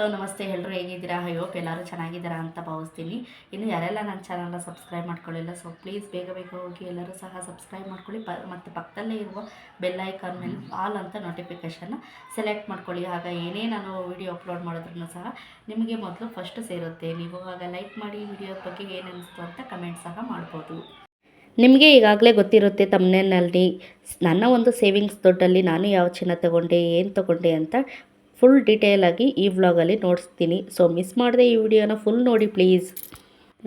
Hello, ನಮಸ್ತೆ ಎಲ್ಲರೂ ಹೇಗಿದ್ದೀರಾ? ಐ ಹೋಪ್ ಎಲ್ಲರೂ ಚೆನ್ನಾಗಿದ್ದೀರಾ ಅಂತ ಭಾವಿಸ್ತೀನಿ. ಇನ್ನು ಯಾರೆಲ್ಲ ನನ್ನ ಚಾನಲ್ನ ಸಬ್ಸ್ಕ್ರೈಬ್ ಮಾಡ್ಕೊಳ್ಳಿಲ್ಲ ಸೊ ಪ್ಲೀಸ್ ಬೇಗ ಬೇಗ ಹೋಗಿ ಎಲ್ಲರೂ ಸಹ ಸಬ್ಸ್ಕ್ರೈಬ್ ಮಾಡ್ಕೊಳ್ಳಿ. ಪ, ಮತ್ತು ಪಕ್ಕದಲ್ಲೇ ಇರುವ ಬೆಲ್ ಐಕಾನ್ ಮೇಲೆ ಆಲ್ ಅಂತ ನೋಟಿಫಿಕೇಷನ್ನ ಸೆಲೆಕ್ಟ್ ಮಾಡ್ಕೊಳ್ಳಿ. ಆಗ ಏನೇ ನಾನು ವಿಡಿಯೋ ಅಪ್ಲೋಡ್ ಮಾಡಿದ್ರೂ ಸಹ ನಿಮಗೆ ಮೊದಲು ಫಸ್ಟ್ ಸೇರುತ್ತೆ. ನೀವು ಆಗ ಲೈಕ್ ಮಾಡಿ ವಿಡಿಯೋ ಬಗ್ಗೆ ಏನು ಅಂತ ಕಮೆಂಟ್ ಸಹ ಮಾಡ್ಬೋದು. ನಿಮಗೆ ಈಗಾಗಲೇ ಗೊತ್ತಿರುತ್ತೆ ತಮ್ಮನೇನಲ್ಲಿ ನನ್ನ ಒಂದು ಸೇವಿಂಗ್ಸ್ ದುಡ್ಡಲ್ಲಿ ನಾನು ಯಾವ ಚಿನ್ನ ತಗೊಂಡೆ, ಏನು ತಗೊಂಡೆ ಅಂತ. ಫುಲ್ ಡೀಟೇಲಾಗಿ ಈ ವ್ಲಾಗಲ್ಲಿ ನೋಡಿಸ್ತೀನಿ. ಸೊ ಮಿಸ್ ಮಾಡದೆ ಈ ವಿಡಿಯೋನ ಫುಲ್ ನೋಡಿ ಪ್ಲೀಸ್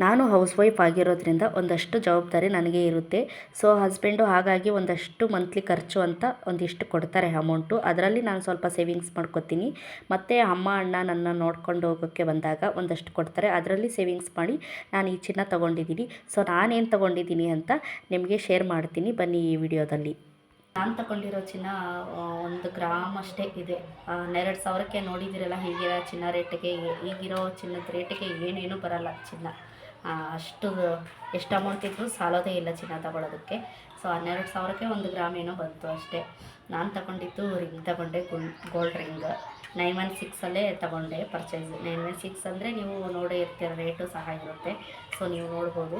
ನಾನು ಹೌಸ್ ವೈಫ್ ಆಗಿರೋದ್ರಿಂದ ಒಂದಷ್ಟು ಜವಾಬ್ದಾರಿ ನನಗೆ ಇರುತ್ತೆ. ಸೊ ಹಸ್ಬೆಂಡು ಹಾಗಾಗಿ ಒಂದಷ್ಟು ಮಂತ್ಲಿ ಖರ್ಚು ಅಂತ ಒಂದಿಷ್ಟು ಕೊಡ್ತಾರೆ ಅಮೌಂಟು ಅದರಲ್ಲಿ ನಾನು ಸ್ವಲ್ಪ ಸೇವಿಂಗ್ಸ್ ಮಾಡ್ಕೊತೀನಿ. ಮತ್ತು ಅಮ್ಮ, ಅಣ್ಣ ನನ್ನ ನೋಡ್ಕೊಂಡು ಹೋಗೋಕ್ಕೆ ಬಂದಾಗ ಒಂದಷ್ಟು ಕೊಡ್ತಾರೆ. ಅದರಲ್ಲಿ ಸೇವಿಂಗ್ಸ್ ಮಾಡಿ ನಾನು ಈ ಚಿನ್ನ ತೊಗೊಂಡಿದ್ದೀನಿ. ಸೊ ನಾನೇನು ತೊಗೊಂಡಿದ್ದೀನಿ ಅಂತ ನಿಮಗೆ ಶೇರ್ ಮಾಡ್ತೀನಿ. ಬನ್ನಿ ಈ ವಿಡಿಯೋದಲ್ಲಿ. ನಾನು ತಗೊಂಡಿರೋ ಚಿನ್ನ ಒಂದು ಗ್ರಾಮ್ ಅಷ್ಟೇ ಇದೆ. ಹನ್ನೆರಡು ಸಾವಿರಕ್ಕೆ ನೋಡಿದಿರಲ್ಲ ಹೀಗಿರೋ ಚಿನ್ನ ರೇಟಿಗೆ ಈಗಿರೋ ಚಿನ್ನದ ರೇಟಿಗೆ ಏನೇನು ಬರಲ್ಲ ಚಿನ್ನ. ಅಷ್ಟು ಎಷ್ಟು ಅಮೌಂಟ್ ಇದ್ದರೂ ಸಾಲೋದೇ ಇಲ್ಲ ಚಿನ್ನ ತಗೊಳ್ಳೋದಕ್ಕೆ ಸೊ ಹನ್ನೆರಡು ಸಾವಿರಕ್ಕೆ ಒಂದು ಗ್ರಾಮ್ ಏನೋ ಬಂತು ಅಷ್ಟೇ. ನಾನು ತಗೊಂಡಿದ್ದು ರಿಂಗ್ ತಗೊಂಡೆ ಗುಲ್ ಗೋಲ್ಡ್ ರಿಂಗ್ ನೈನ್ ಒನ್ ಸಿಕ್ಸಲ್ಲೇ ತಗೊಂಡೆ ಪರ್ಚೇಸ್ ನೈನ್ ಒನ್ ಸಿಕ್ಸ್ ಅಂದರೆ ನೀವು ನೋಡೇ ಇರ್ತೀರ ರೇಟು ಸಹ ಇರುತ್ತೆ. ಸೊ ನೀವು ನೋಡ್ಬೋದು.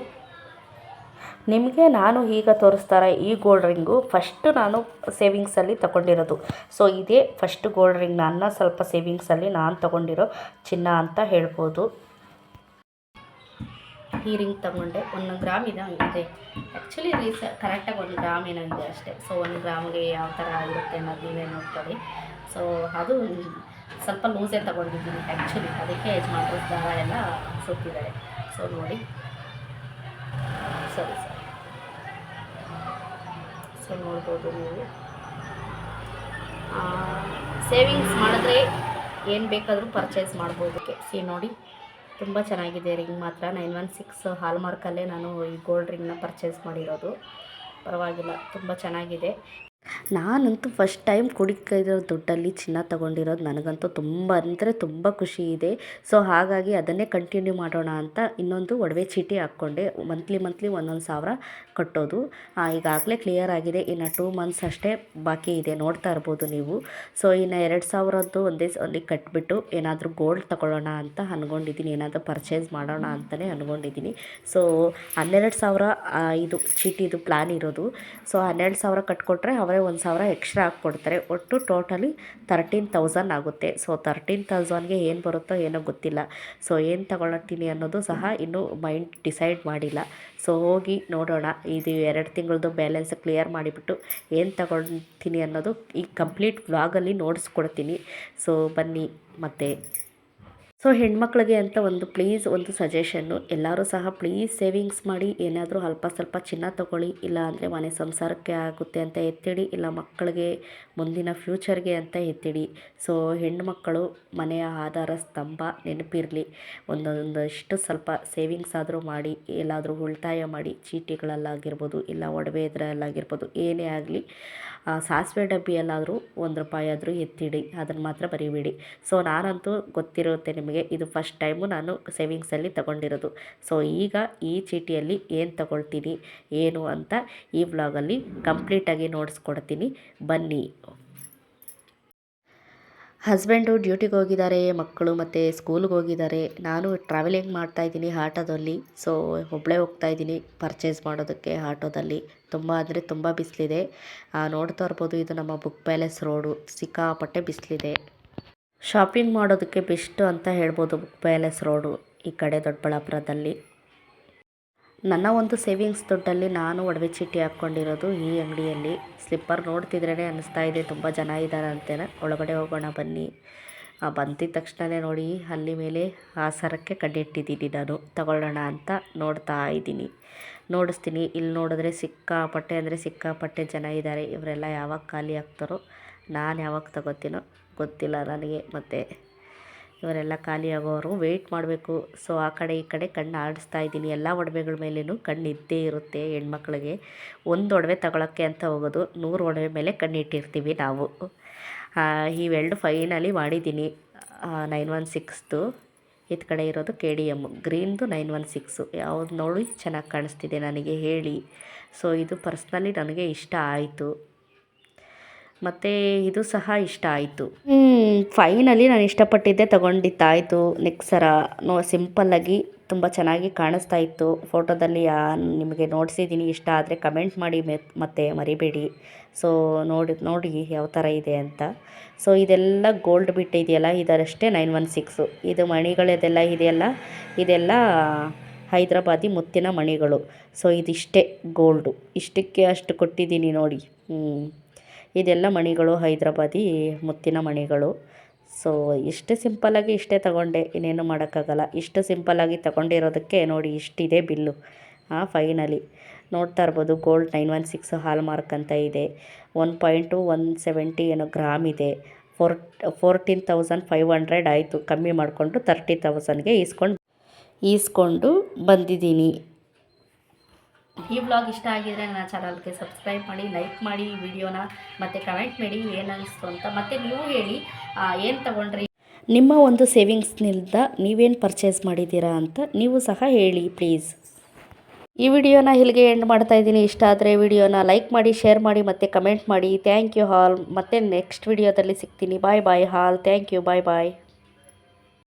ನಿಮಗೆ ನಾನು ಈಗ ತೋರಿಸ್ತಾರೆ ಈ ಗೋಲ್ಡ್ ರಿಂಗು ಫಸ್ಟ್ ನಾನು ಸೇವಿಂಗ್ಸಲ್ಲಿ ತಗೊಂಡಿರೋದು. ಸೊ ಇದೇ ಫಸ್ಟ್ ಗೋಲ್ಡ್ ರಿಂಗ್ ನನ್ನ ಸ್ವಲ್ಪ ಸೇವಿಂಗ್ಸಲ್ಲಿ ನಾನು ತಗೊಂಡಿರೋ ಚಿನ್ನ ಅಂತ ಹೇಳ್ಬೋದು. ಈ ರಿಂಗ್ ತಗೊಂಡೆ. ಒಂದು ಗ್ರಾಮ್ ಇದೆ ಆ್ಯಕ್ಚುಲಿ ರೀಸ ಕರೆಕ್ಟಾಗಿ ಒಂದು ಗ್ರಾಮ್ ಏನಂದಿದೆ ಅಷ್ಟೇ. ಸೊ ಒಂದು ಗ್ರಾಮ್ಗೆ ಯಾವ ಥರ ಆಗಿರುತ್ತೆ ಅನ್ನೋದು ನೀವೇ ನೋಡ್ಕೊಳ್ಳಿ. ಸೊ ಅದು ಸ್ವಲ್ಪ ಲೂಸೇ ತಗೊಂಡಿದ್ದೀನಿ ಆ್ಯಕ್ಚುಲಿ ಅದಕ್ಕೆ ಯಜಮಾನ್ರು ದಾರ ಎಲ್ಲ ಸುತ್ತಿದ್ದಾರೆ. ಸೊ ನೋಡಿ. ನೋಡ್ಬೋದು ನೀವು. ಸೇವಿಂಗ್ಸ್ ಮಾಡಿದ್ರೆ ಏನು ಬೇಕಾದರೂ ಪರ್ಚೇಸ್ ಮಾಡ್ಬೋದು. ಸಿ ನೋಡಿ, ತುಂಬ ಚೆನ್ನಾಗಿದೆ ರಿಂಗ್ ಮಾತ್ರ. ನೈನ್ ಒನ್ ಸಿಕ್ಸ್ ಹಾಲ್ಮಾರ್ಕಲ್ಲೇ ನಾನು ಈ ಗೋಲ್ಡ್ ರಿಂಗ್ನ ಪರ್ಚೇಸ್ ಮಾಡಿರೋದು. ಪರವಾಗಿಲ್ಲ, ತುಂಬ ಚೆನ್ನಾಗಿದೆ. ನಾನಂತೂ ಫಸ್ಟ್ ಟೈಮ್ ಕುಡಿಕಿರೋ ದುಡ್ಡಲ್ಲಿ ಚಿನ್ನ ತಗೊಂಡಿರೋದು ನನಗಂತೂ ತುಂಬ, ಅಂದರೆ ತುಂಬ ಖುಷಿ ಇದೆ. ಸೊ ಹಾಗಾಗಿ ಅದನ್ನೇ ಕಂಟಿನ್ಯೂ ಮಾಡೋಣ ಅಂತ ಇನ್ನೊಂದು ಒಡವೆ ಚೀಟಿ ಹಾಕ್ಕೊಂಡೆ. ಮಂತ್ಲಿ ಮಂತ್ಲಿ ಒಂದೊಂದು ಸಾವಿರ ಕಟ್ಟೋದು. ಈಗಾಗಲೇ ಕ್ಲಿಯರ್ ಆಗಿದೆ. ಇನ್ನು ಟೂ ಮಂತ್ಸ್ ಅಷ್ಟೇ ಬಾಕಿ ಇದೆ. ನೋಡ್ತಾ ಇರ್ಬೋದು ನೀವು. ಸೊ ಇನ್ನು ಎರಡು ಸಾವಿರದ್ದು ಒಂದೇ ಸಲ ಕಟ್ಬಿಟ್ಟು ಏನಾದರೂ ಗೋಲ್ಡ್ ತಗೊಳ್ಳೋಣ ಅಂತ ಅಂದ್ಕೊಂಡಿದ್ದೀನಿ ಏನಾದರೂ ಪರ್ಚೇಸ್ ಮಾಡೋಣ ಅಂತಲೇ ಅಂದ್ಕೊಂಡಿದ್ದೀನಿ ಸೊ ಹನ್ನೆರಡು ಸಾವಿರ ಇದು ಚೀಟಿದು ಪ್ಲ್ಯಾನ್ ಇರೋದು. ಸೊ ಹನ್ನೆರಡು ಸಾವಿರ ಕಟ್ಕೊಟ್ರೆ ಅವರೇ ಒಂದು ಸಾವಿರ ಎಕ್ಸ್ಟ್ರಾ ಹಾಕ್ಕೊಡ್ತಾರೆ. ಒಟ್ಟು ಟೋಟಲಿ ತರ್ಟೀನ್ ತೌಸಂಡ್ ಆಗುತ್ತೆ. ಸೊ ತರ್ಟೀನ್ ತೌಸಂಡ್ಗೆ ಏನು ಬರುತ್ತೋ ಏನೋ ಗೊತ್ತಿಲ್ಲ. ಸೊ ಏನು ತಗೊಳತ್ತೀನಿ ಅನ್ನೋದು ಸಹ ಇನ್ನೂ ಮೈಂಡ್ ಡಿಸೈಡ್ ಮಾಡಿಲ್ಲ. ಸೊ ಹೋಗಿ ನೋಡೋಣ. ಇದು ಎರಡು ತಿಂಗಳದು ಬ್ಯಾಲೆನ್ಸ್ ಕ್ಲಿಯರ್ ಮಾಡಿಬಿಟ್ಟು ಏನು ತಗೊಳ್ತೀನಿ ಅನ್ನೋದು ಈ ಕಂಪ್ಲೀಟ್ ವ್ಲಾಗಲ್ಲಿ ನೋಡಿಸ್ಕೊಡ್ತೀನಿ. ಸೊ ಬನ್ನಿ ಮತ್ತೆ. ಸೊ ಹೆಣ್ಮಕ್ಳಿಗೆ ಅಂತ ಒಂದು ಪ್ಲೀಸ್ ಒಂದು ಸಜೆಷನ್ನು ಎಲ್ಲರೂ ಸಹ ಪ್ಲೀಸ್ ಸೇವಿಂಗ್ಸ್ ಮಾಡಿ, ಏನಾದರೂ ಅಲ್ಪ ಸ್ವಲ್ಪ ಚಿನ್ನ ತಗೊಳ್ಳಿ, ಇಲ್ಲ ಅಂದರೆ ಮನೆ ಸಂಸಾರಕ್ಕೆ ಆಗುತ್ತೆ ಅಂತ ಎತ್ತಿಡಿ, ಇಲ್ಲ ಮಕ್ಕಳಿಗೆ ಮುಂದಿನ ಫ್ಯೂಚರ್ಗೆ ಅಂತ ಎತ್ತಿಡಿ. ಸೊ ಹೆಣ್ಮಕ್ಕಳು ಮನೆಯ ಆಧಾರ ಸ್ತಂಭ ನೆನಪಿರಲಿ. ಒಂದೊಂದಷ್ಟು ಸ್ವಲ್ಪ ಸೇವಿಂಗ್ಸ್ ಆದರೂ ಮಾಡಿ ಎಲ್ಲಾದರೂ ಉಳಿತಾಯ ಮಾಡಿ, ಚೀಟಿಗಳಲ್ಲಾಗಿರ್ಬೋದು, ಇಲ್ಲ ಒಡವೆ ಇದರಲ್ಲಾಗಿರ್ಬೋದು ಏನೇ ಆಗಲಿ ಸಾಸಿವೆ ಡಬ್ಬಿಯಲ್ಲಾದರೂ ಒಂದು ರೂಪಾಯಿ ಆದರೂ ಎತ್ತಿಡಿ. ಅದನ್ನು ಮಾತ್ರ ಬರೀಬೇಡಿ. ಸೊ ನಾನಂತೂ ಗೊತ್ತಿರುತ್ತೆ ನಿಮಗೆ, ಇದು ಫಸ್ಟ್ ಟೈಮು ನಾನು ಸೇವಿಂಗ್ಸಲ್ಲಿ ತಗೊಂಡಿರೋದು. ಸೊ ಈಗ ಈ ಚೀಟಿಯಲ್ಲಿ ಏನು ತಗೊಳ್ತೀನಿ, ಏನು ಅಂತ ಈ ವ್ಲಾಗಲ್ಲಿ ಕಂಪ್ಲೀಟಾಗಿ ನೋಡಿಸ್ಕೊಡ್ತೀನಿ. ಬನ್ನಿ. ಹಸ್ಬೆಂಡು ಡ್ಯೂಟಿಗೆ ಹೋಗಿದ್ದಾರೆ, ಮಕ್ಕಳು ಮತ್ತು ಸ್ಕೂಲ್ಗೆ ಹೋಗಿದ್ದಾರೆ. ನಾನು ಟ್ರಾವೆಲಿಂಗ್ ಮಾಡ್ತಾಯಿದ್ದೀನಿ ಆಟೋದಲ್ಲಿ. ಸೊ ಒಬ್ಬಳೇ ಹೋಗ್ತಾಯಿದ್ದೀನಿ ಪರ್ಚೇಸ್ ಮಾಡೋದಕ್ಕೆ ಆಟೋದಲ್ಲಿ. ತುಂಬ ಅಂದರೆ ತುಂಬ ಬಿಸಿಲಿದೆ. ನೋಡ್ತಾ ಇರ್ಬೋದು ಇದು ನಮ್ಮ ಬುಕ್ ಪ್ಯಾಲೇಸ್ ರೋಡು ಸಿಕ್ಕಾಪಟ್ಟೆ ಬಿಸಿಲಿದೆ. ಶಾಪಿಂಗ್ ಮಾಡೋದಕ್ಕೆ ಬೆಸ್ಟು ಅಂತ ಹೇಳ್ಬೋದು ಬುಕ್ ಪ್ಯಾಲೇಸ್ ರೋಡು ಈ ಕಡೆ ದೊಡ್ಡಬಳ್ಳಾಪುರದಲ್ಲಿ. ನನ್ನ ಒಂದು ಸೇವಿಂಗ್ಸ್ ದುಡ್ಡಲ್ಲಿ ನಾನು ಒಡವೆ ಚೀಟಿ ಹಾಕ್ಕೊಂಡಿರೋದು ಈ ಅಂಗಡಿಯಲ್ಲಿ. ಸ್ಲಿಪ್ಪರ್ ನೋಡ್ತಿದ್ರೇ ಅನ್ನಿಸ್ತಾ ಇದೆ, ತುಂಬ ಜನ ಇದ್ದಾರೆ ಅಂತೇನೆ. ಒಳಗಡೆ ಹೋಗೋಣ ಬನ್ನಿ. ಬಂದಿದ್ದ ಬಂದಿದ ತಕ್ಷಣವೇ ನೋಡಿ, ಅಲ್ಲಿ ಮೇಲೆ ಆ ಸರಕ್ಕೆ ಕಣ್ಣಿಟ್ಟಿದ್ದೀನಿ ನಾನು. ತಗೊಳ್ಳೋಣ ಅಂತ ನೋಡ್ತಾ ಇದ್ದೀನಿ. ನೋಡಿಸ್ತೀನಿ. ಇಲ್ಲಿ ನೋಡಿದ್ರೆ ಸಿಕ್ಕಾಪಟ್ಟೆ ಅಂದರೆ ಸಿಕ್ಕಾಪಟ್ಟೆ ಜನ ಇದ್ದಾರೆ ಇವರೆಲ್ಲ ಯಾವಾಗ ಖಾಲಿ ಆಗ್ತಾರೋ, ನಾನು ಯಾವಾಗ ತಗೋತೀನೋ ಗೊತ್ತಿಲ್ಲ ನನಗೆ. ಮತ್ತು ಇವರೆಲ್ಲ ಖಾಲಿ ಆಗೋವರು ವೆಯ್ಟ್ ಮಾಡಬೇಕು. ಸೊ ಆ ಕಡೆ ಈ ಕಡೆ ಕಣ್ಣು ಆಡಿಸ್ತಾ ಇದ್ದೀನಿ. ಎಲ್ಲ ಒಡವೆಗಳ ಮೇಲೇನು ಕಣ್ಣು ಇದ್ದೇ ಇರುತ್ತೆ ಹೆಣ್ಮಕ್ಳಿಗೆ. ಒಂದು ಒಡವೆ ತಗೊಳಕ್ಕೆ ಅಂತ ಹೋಗೋದು, ನೂರು ಒಡವೆ ಮೇಲೆ ಕಣ್ಣಿಟ್ಟಿರ್ತೀವಿ ನಾವು. ಇವೆರಡು ಫೈನಲಿ ಮಾಡಿದ್ದೀನಿ. ನೈನ್ ಒನ್ ಸಿಕ್ಸ್ದು ಇದು ಕಡೆ ಇರೋದು ಕೆ ಡಿ ಎಂ ಗ್ರೀನ್ದು ನೈನ್ ಒನ್ ಸಿಕ್ಸು ಯಾವ್ದು ನೋಡಿ ಚೆನ್ನಾಗಿ ಕಾಣಿಸ್ತಿದೆ ನನಗೆ ಹೇಳಿ. ಸೊ ಇದು ಪರ್ಸ್ನಲಿ ನನಗೆ ಇಷ್ಟ ಆಯಿತು. ಮತ್ತು ಇದು ಸಹ ಇಷ್ಟ ಆಯಿತು. ಫೈನಲಿ ನಾನು ಇಷ್ಟಪಟ್ಟಿದ್ದೆ, ತಗೊಂಡಿದ್ದಾಯಿತು. ನೆಕ್ಸರ ನೋ ಸಿಂಪಲ್ಲಾಗಿ ತುಂಬ ಚೆನ್ನಾಗಿ ಕಾಣಿಸ್ತಾ ಇತ್ತು. ಫೋಟೋದಲ್ಲಿ ನಿಮಗೆ ನೋಡಿಸಿದ್ದೀನಿ ಇಷ್ಟ ಆದರೆ ಕಮೆಂಟ್ ಮಾಡಿ ಮೆತ್ ಮತ್ತೆ ಮರಿಬೇಡಿ. ಸೊ ನೋಡಿ ನೋಡಿ ಯಾವ ಥರ ಇದೆ ಅಂತ. ಸೊ ಇದೆಲ್ಲ ಗೋಲ್ಡ್ ಬಿಟ್ಟು ಇದೆಯಲ್ಲ ಇದರಷ್ಟೇ ನೈನ್ ಒನ್ ಸಿಕ್ಸು ಇದು ಮಣಿಗಳದೆಲ್ಲ ಇದೆಯಲ್ಲ, ಇದೆಲ್ಲ ಹೈದ್ರಾಬಾದಿ ಮುತ್ತಿನ ಮಣಿಗಳು. ಸೊ ಇದಿಷ್ಟೇ ಗೋಲ್ಡು ಇಷ್ಟಕ್ಕೆ ಅಷ್ಟು ಕೊಟ್ಟಿದ್ದೀನಿ ನೋಡಿ. ಹ್ಞೂ ಇದೆಲ್ಲ ಮಣಿಗಳು, ಹೈದ್ರಾಬಾದಿ ಮುತ್ತಿನ ಮಣಿಗಳು. ಸೊ ಇಷ್ಟು ಸಿಂಪಲ್ಲಾಗಿ ಇಷ್ಟೇ ತಗೊಂಡೆ. ಇನ್ನೇನು ಮಾಡೋಕ್ಕಾಗಲ್ಲ. ಇಷ್ಟು ಸಿಂಪಲ್ಲಾಗಿ ತಗೊಂಡಿರೋದಕ್ಕೆ ನೋಡಿ, ಇಷ್ಟಿದೆ ಬಿಲ್ಲು. ಹಾಂ ಫೈನಲಿ ನೋಡ್ತಾ ಇರ್ಬೋದು gold nine one six hallmark ಅಂತ ಇದೆ. ಒನ್ ಪಾಯಿಂಟು ಒನ್ ಸೆವೆಂಟಿ ಏನೋ ಗ್ರಾಮ್ ಇದೆ. Four fourteen thousand five hundred ಆಯಿತು. ಕಮ್ಮಿ ಮಾಡಿಕೊಂಡು ತರ್ಟಿ ತೌಸಂಡ್ಗೆ ಈಸ್ಕೊಂಡು ಈಸ್ಕೊಂಡು ಬಂದಿದ್ದೀನಿ. ಈ ವ್ಲಾಗ್ ಇಷ್ಟ ಆಗಿದರೆ ನನ್ನ ಚಾನಲ್ಗೆ ಸಬ್ಸ್ಕ್ರೈಬ್ ಮಾಡಿ ಲೈಕ್ ಮಾಡಿ ವಿಡಿಯೋನ ಮತ್ತು ಕಮೆಂಟ್ ಮಾಡಿ ಏನಿಸ್ತು ಅಂತ ಮತ್ತು ನೀವು ಹೇಳಿ ಏನು ತಗೊಂಡ್ರಿ? ನಿಮ್ಮ ಒಂದು ಸೇವಿಂಗ್ಸ್ನಿಂದ ನೀವೇನು ಪರ್ಚೇಸ್ ಮಾಡಿದ್ದೀರಾ ಅಂತ ನೀವು ಸಹ ಹೇಳಿ ಪ್ಲೀಸ್ ಈ ವಿಡಿಯೋನ ಇಲ್ಲಿಗೆ ಎಂಡ್ ಮಾಡ್ತಾ ಇದ್ದೀನಿ. ಇಷ್ಟ ಆದರೆ ವಿಡಿಯೋನ ಲೈಕ್ ಮಾಡಿ ಶೇರ್ ಮಾಡಿ, ಮತ್ತು ಕಮೆಂಟ್ ಮಾಡಿ. ಥ್ಯಾಂಕ್ ಯು ಹಾಲ್ ಮತ್ತೆ ನೆಕ್ಸ್ಟ್ ವಿಡಿಯೋದಲ್ಲಿ ಸಿಗ್ತೀನಿ. ಬಾಯ್ ಬಾಯ್ ಹಾಲ್ ಥ್ಯಾಂಕ್ ಯು ಬಾಯ್ ಬಾಯ್